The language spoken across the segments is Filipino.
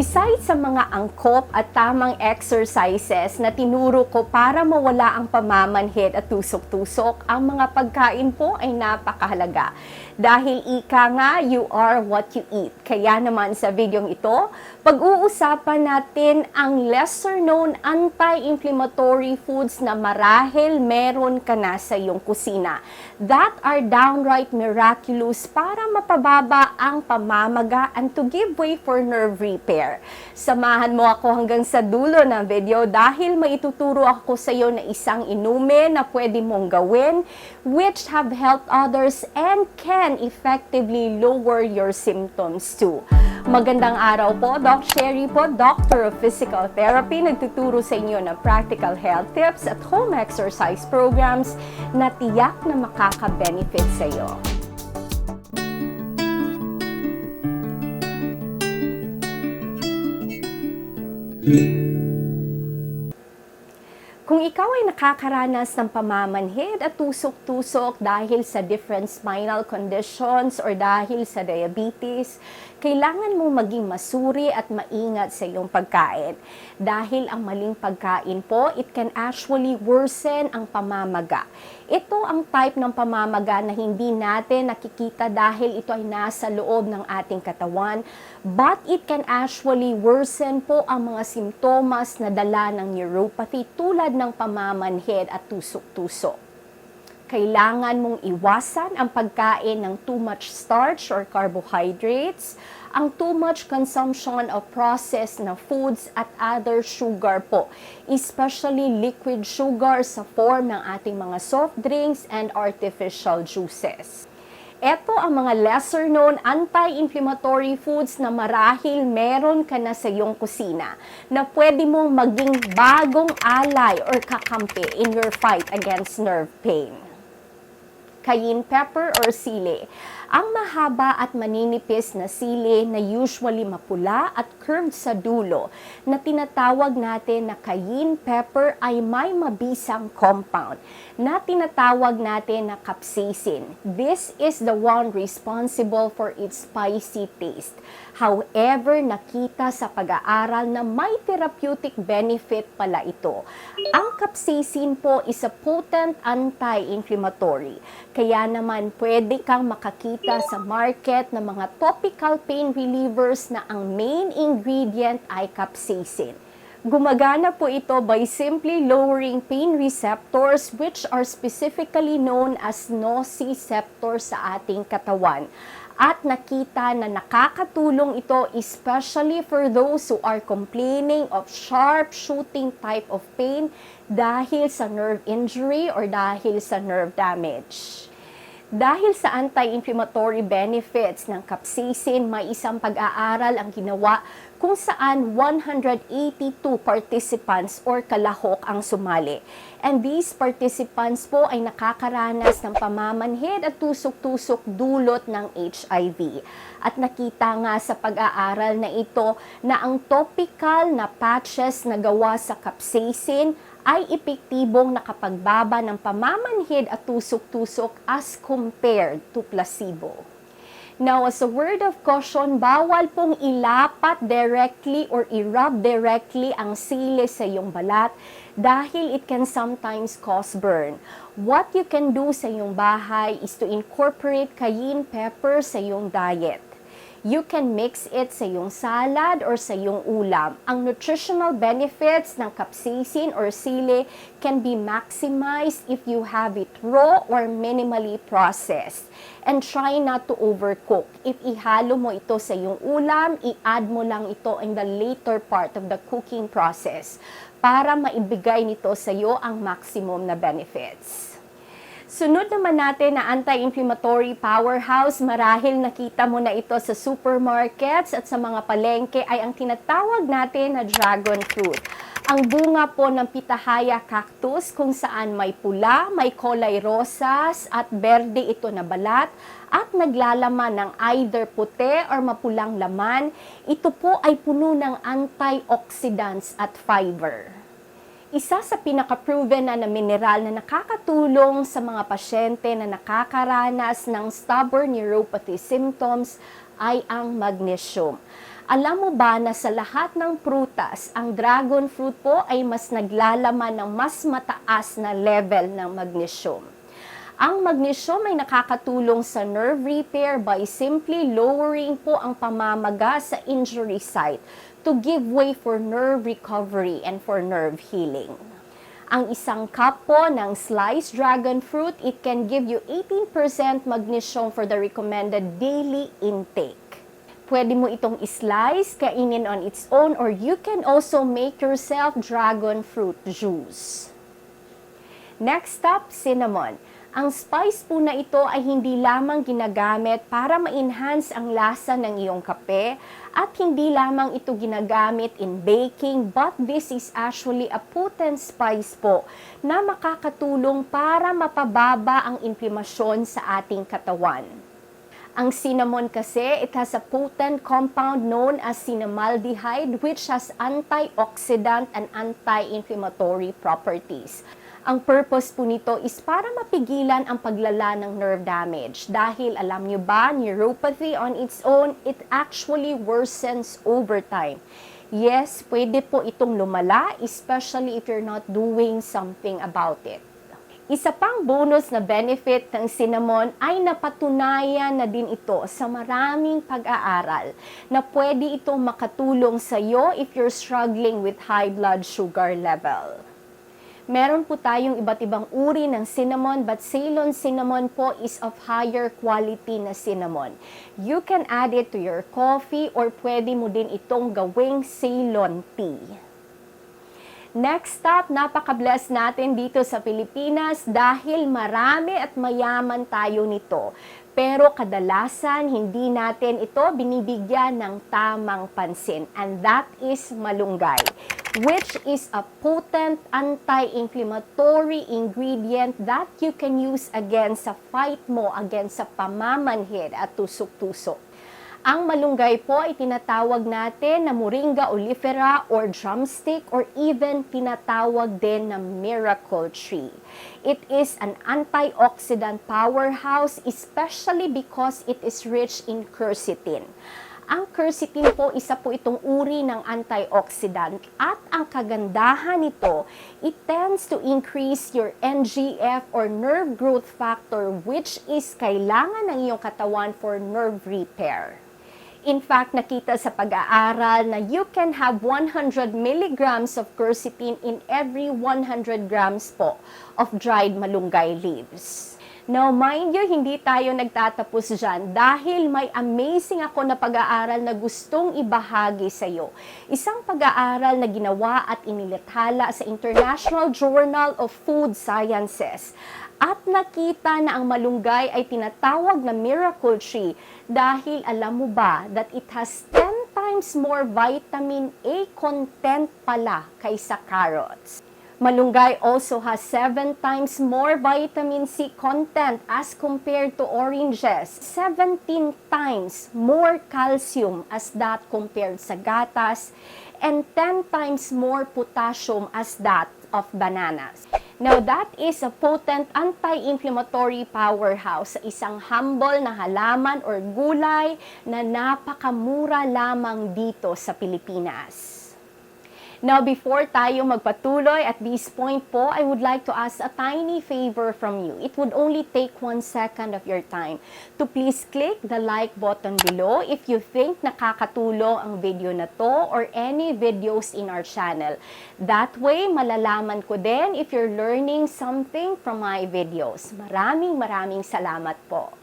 Besides sa mga angkop at tamang exercises na tinuro ko para mawala ang pamamanhid at tusok-tusok, ang mga pagkain po ay napakahalaga. Dahil ika nga, you are what you eat. Kaya naman sa videong ito, pag-uusapan natin ang lesser known anti-inflammatory foods na marahil meron ka na sa iyong kusina that are downright miraculous para mapababa ang pamamaga and to give way for nerve repair. Samahan mo ako hanggang sa dulo ng video dahil maituturo ako sa iyo na isang inumin na pwede mong gawin which have helped others and can effectively lower your symptoms too. Magandang araw po, Doc Sherry po, Doctor of Physical Therapy, nagtuturo sa inyo ng practical health tips at home exercise programs na tiyak na makaka-benefit sa iyo. Kung ikaw ay nakakaranas ng pamamanhid at tusok-tusok dahil sa different spinal conditions or dahil sa diabetes, kailangan mo maging masuri at maingat sa iyong pagkain. Dahil ang maling pagkain po, it can actually worsen ang pamamaga. Ito ang type ng pamamaga na hindi natin nakikita dahil ito ay nasa loob ng ating katawan, but it can actually worsen po ang mga simptomas na dala ng neuropathy tulad ng pamamanhid at tusok-tusok kailangan mong iwasan ang pagkain ng too much starch or carbohydrates, ang too much consumption of processed na foods at other sugar po, especially liquid sugar sa form ng ating mga soft drinks and artificial juices. Ito ang mga lesser known anti-inflammatory foods na marahil meron ka na sa iyong kusina na pwede mong maging bagong alay or kakampi in your fight against nerve pain cayenne pepper or sili. Ang mahaba at maninipis na sili na usually mapula at curved sa dulo na tinatawag natin na cayenne pepper ay may mabisang compound na tinatawag natin na capsaicin. This is the one responsible for its spicy taste. However, nakita sa pag-aaral na may therapeutic benefit pala ito. Ang capsaicin po is a potent anti-inflammatory. Kaya naman pwede kang makakita nakikita sa market ng mga topical pain relievers na ang main ingredient ay capsaicin. Gumagana po ito by simply lowering pain receptors which are specifically known as nociceptors sa ating katawan. At nakita na nakakatulong ito especially for those who are complaining of sharp shooting type of pain dahil sa nerve injury or dahil sa nerve damage. Dahil sa anti-inflammatory benefits ng capsaicin, may isang pag-aaral ang ginawa kung saan 182 participants or kalahok ang sumali. And these participants po ay nakakaranas ng pamamanhid at tusok-tusok dulot ng HIV. At nakita nga sa pag-aaral na ito na ang topical na patches na gawa sa capsaicin ay epektibong nakapagbaba ng pamamanhid at tusok-tusok as compared to placebo. Now, as a word of caution, bawal pong ilapat directly or i-rub directly ang sili sa iyong balat dahil it can sometimes cause burn. What you can do sa iyong bahay is to incorporate cayenne pepper sa iyong diet you can mix it sa iyong salad or sa iyong ulam. Ang nutritional benefits ng capsaicin or sili can be maximized if you have it raw or minimally processed. And try not to overcook. If ihalo mo ito sa iyong ulam, i-add mo lang ito in the later part of the cooking process para maibigay nito sa iyo ang maximum na benefits. Sunod naman natin na anti-inflammatory powerhouse, marahil nakita mo na ito sa supermarkets at sa mga palengke ay ang tinatawag natin na dragon fruit. Ang bunga po ng pitahaya cactus kung saan may pula, may kulay rosas at berde ito na balat at naglalaman ng either puti or mapulang laman, ito po ay puno ng antioxidants at fiber. Isa sa pinaka-proven na, na mineral na nakakatulong sa mga pasyente na nakakaranas ng stubborn neuropathy symptoms ay ang magnesium. Alam mo ba na sa lahat ng prutas, ang dragon fruit po ay mas naglalaman ng mas mataas na level ng magnesium. Ang magnesium ay nakakatulong sa nerve repair by simply lowering po ang pamamaga sa injury site to give way for nerve recovery and for nerve healing. Ang isang cup po ng sliced dragon fruit, it can give you 18% magnesium for the recommended daily intake. Pwede mo itong slice, kainin on its own, or you can also make yourself dragon fruit juice. Next up, cinnamon. Ang spice po na ito ay hindi lamang ginagamit para ma-enhance ang lasa ng iyong kape at hindi lamang ito ginagamit in baking but this is actually a potent spice po na makakatulong para mapababa ang inflamasyon sa ating katawan. Ang cinnamon kasi, it has a potent compound known as cinnamaldehyde which has antioxidant and anti-inflammatory properties. Ang purpose po nito is para mapigilan ang paglala ng nerve damage. Dahil alam nyo ba, neuropathy on its own, it actually worsens over time. Yes, pwede po itong lumala, especially if you're not doing something about it. Isa pang bonus na benefit ng cinnamon ay napatunayan na din ito sa maraming pag-aaral na pwede itong makatulong sa iyo if you're struggling with high blood sugar level. Meron po tayong iba't ibang uri ng cinnamon but Ceylon cinnamon po is of higher quality na cinnamon. You can add it to your coffee or pwede mo din itong gawing Ceylon tea. Next stop, napaka-bless natin dito sa Pilipinas dahil marami at mayaman tayo nito. Pero kadalasan hindi natin ito binibigyan ng tamang pansin and that is malunggay which is a potent anti-inflammatory ingredient that you can use against sa fight mo against sa pamamanhid at tusok-tusok. Ang malunggay po ay tinatawag natin na Moringa oleifera or drumstick or even tinatawag din na miracle tree. It is an antioxidant powerhouse especially because it is rich in quercetin. Ang quercetin po, isa po itong uri ng antioxidant at ang kagandahan nito, it tends to increase your NGF or nerve growth factor which is kailangan ng iyong katawan for nerve repair. In fact, nakita sa pag-aaral na you can have 100 milligrams of quercetin in every 100 grams po of dried malunggay leaves. Now, mind you, hindi tayo nagtatapos dyan dahil may amazing ako na pag-aaral na gustong ibahagi sa iyo. Isang pag-aaral na ginawa at inilathala sa International Journal of Food Sciences at nakita na ang malunggay ay tinatawag na miracle tree dahil alam mo ba that it has 10 times more vitamin A content pala kaysa carrots. Malunggay also has 7 times more vitamin C content as compared to oranges. 17 times more calcium as that compared sa gatas and 10 times more potassium as that of bananas. Now, that is a potent anti-inflammatory powerhouse sa isang humble na halaman or gulay na napakamura lamang dito sa Pilipinas. Now, before tayo magpatuloy at this point po, I would like to ask a tiny favor from you. It would only take one second of your time to please click the like button below if you think nakakatulong ang video na to or any videos in our channel. That way, malalaman ko din if you're learning something from my videos. Maraming maraming salamat po.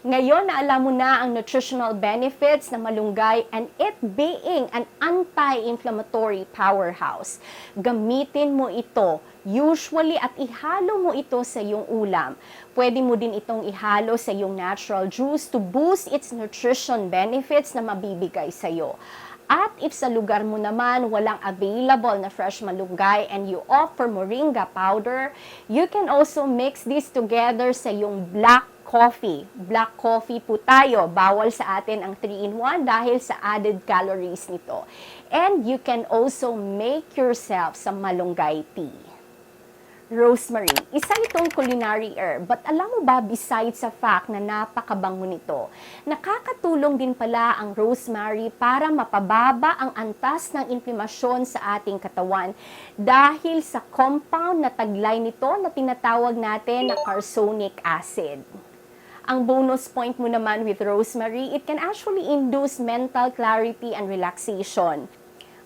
Ngayon na alam mo na ang nutritional benefits ng malunggay and it being an anti-inflammatory powerhouse, gamitin mo ito usually at ihalo mo ito sa iyong ulam. Pwede mo din itong ihalo sa iyong natural juice to boost its nutrition benefits na mabibigay sa iyo. At if sa lugar mo naman walang available na fresh malunggay and you offer moringa powder, you can also mix this together sa iyong black coffee. Black coffee po tayo. Bawal sa atin ang 3-in-1 dahil sa added calories nito. And you can also make yourself some malunggay tea. Rosemary, isa itong culinary herb, but alam mo ba besides sa fact na napakabango nito, nakakatulong din pala ang rosemary para mapababa ang antas ng inflamasyon sa ating katawan dahil sa compound na taglay nito na tinatawag natin na carconic acid. Ang bonus point mo naman with rosemary, it can actually induce mental clarity and relaxation.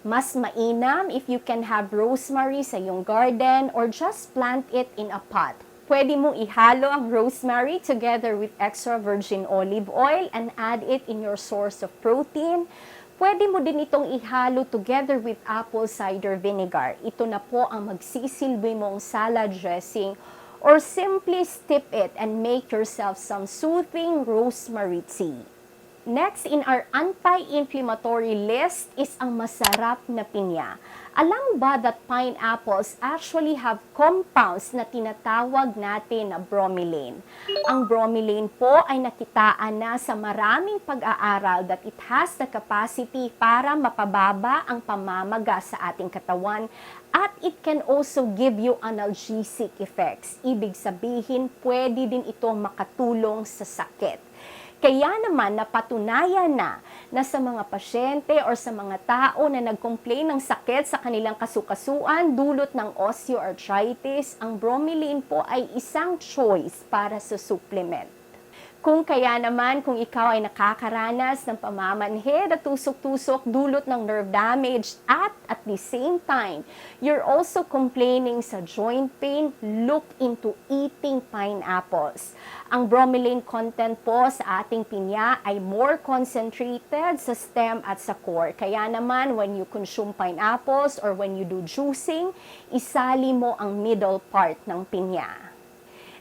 Mas mainam if you can have rosemary sa iyong garden or just plant it in a pot. Pwede mong ihalo ang rosemary together with extra virgin olive oil and add it in your source of protein. Pwede mo din itong ihalo together with apple cider vinegar. Ito na po ang magsisilbi mong salad dressing or simply steep it and make yourself some soothing rosemary tea. Next in our anti-inflammatory list is ang masarap na pinya. Alam mo ba that pineapples actually have compounds na tinatawag natin na bromelain? Ang bromelain po ay nakitaan na sa maraming pag-aaral that it has the capacity para mapababa ang pamamaga sa ating katawan at it can also give you analgesic effects. Ibig sabihin, pwede din ito makatulong sa sakit. Kaya naman napatunayan na na sa mga pasyente or sa mga tao na nag-complain ng sakit sa kanilang kasukasuan dulot ng osteoarthritis, ang bromelain po ay isang choice para sa supplement. Kung kaya naman, kung ikaw ay nakakaranas ng pamamanhid at tusok-tusok dulot ng nerve damage at at the same time, you're also complaining sa joint pain, look into eating pineapples. Ang bromelain content po sa ating pinya ay more concentrated sa stem at sa core. Kaya naman, when you consume pineapples or when you do juicing, isali mo ang middle part ng pinya.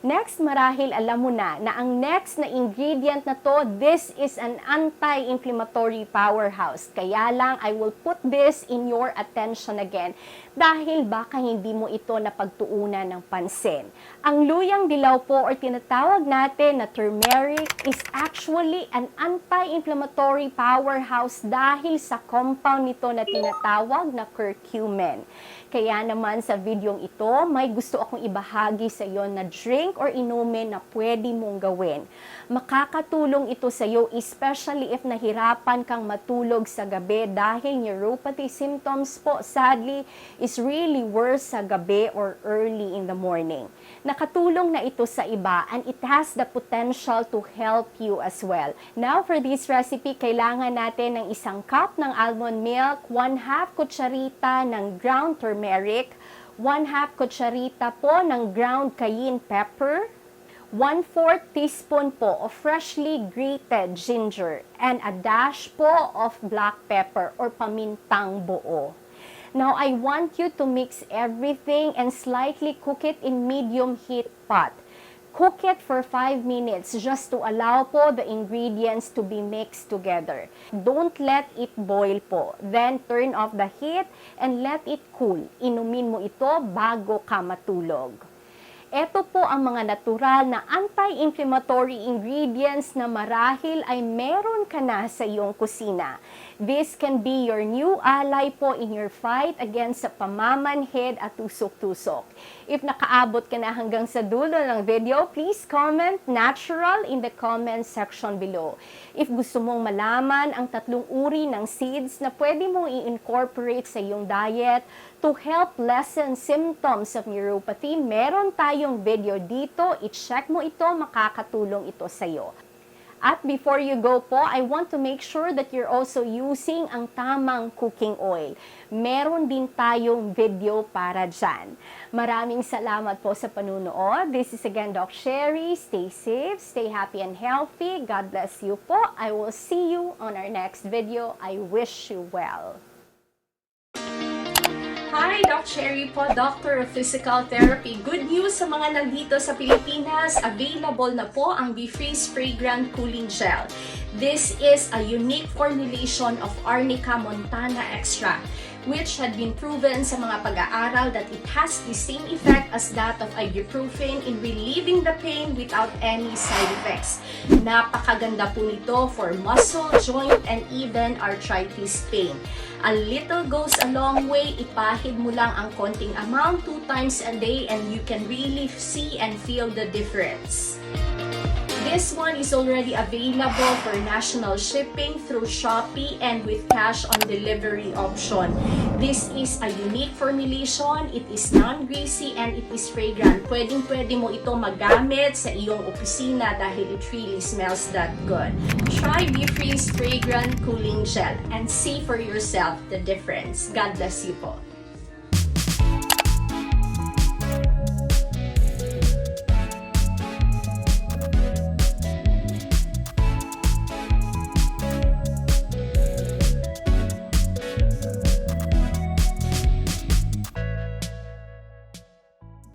Next, marahil alam mo na na ang next na ingredient na to, this is an anti-inflammatory powerhouse. Kaya lang, I will put this in your attention again dahil baka hindi mo ito napagtuunan ng pansin. Ang luyang dilaw po or tinatawag natin na turmeric is actually an anti-inflammatory powerhouse dahil sa compound nito na tinatawag na curcumin. Kaya naman sa videong ito, may gusto akong ibahagi sa iyo na drink or inumin na pwede mong gawin. Makakatulong ito sa iyo especially if nahirapan kang matulog sa gabi dahil neuropathy symptoms po sadly is really worse sa gabi or early in the morning. Nakatulong na ito sa iba and it has the potential to help you as well. Now for this recipe, kailangan natin ng isang cup ng almond milk, 1 half kutsarita ng ground turmeric, 1 half kutsarita po ng ground cayenne pepper, 1/4 teaspoon po of freshly grated ginger and a dash po of black pepper or pamintang buo. Now, I want you to mix everything and slightly cook it in medium heat pot. Cook it for 5 minutes just to allow po the ingredients to be mixed together. Don't let it boil po. Then turn off the heat and let it cool. Inumin mo ito bago ka matulog. Ito po ang mga natural na anti-inflammatory ingredients na marahil ay meron ka na sa iyong kusina. This can be your new ally po in your fight against sa pamamanhid at tusok-tusok. If nakaabot ka na hanggang sa dulo ng video, please comment natural in the comment section below. If gusto mong malaman ang tatlong uri ng seeds na pwede mong i-incorporate sa iyong diet to help lessen symptoms of neuropathy, meron tayong video dito. I-check mo ito, makakatulong ito sa iyo. At before you go po, I want to make sure that you're also using ang tamang cooking oil. Meron din tayong video para dyan. Maraming salamat po sa panunood. This is again Doc Sherry. Stay safe, stay happy and healthy. God bless you po. I will see you on our next video. I wish you well. Hi, Doc Cherry po, Doctor of Physical Therapy. Good news sa mga nandito sa Pilipinas, available na po ang Be-Freeze Fragrant Cooling Gel. This is a unique formulation of Arnica montana extract. Which had been proven sa mga pag-aaral that it has the same effect as that of ibuprofen in relieving the pain without any side effects. Napakaganda po nito for muscle, joint, and even arthritis pain. A little goes a long way. Ipahid mo lang ang konting amount two times a day and you can really see and feel the difference. This one is already available for national shipping through Shopee and with cash on delivery option. This is a unique formulation. It is non-greasy and it is fragrant. Pwedeng pwede mo ito magamit sa iyong opisina dahil it really smells that good. Try Be-Freeze Fragrant Cooling Gel and see for yourself the difference. God bless you po.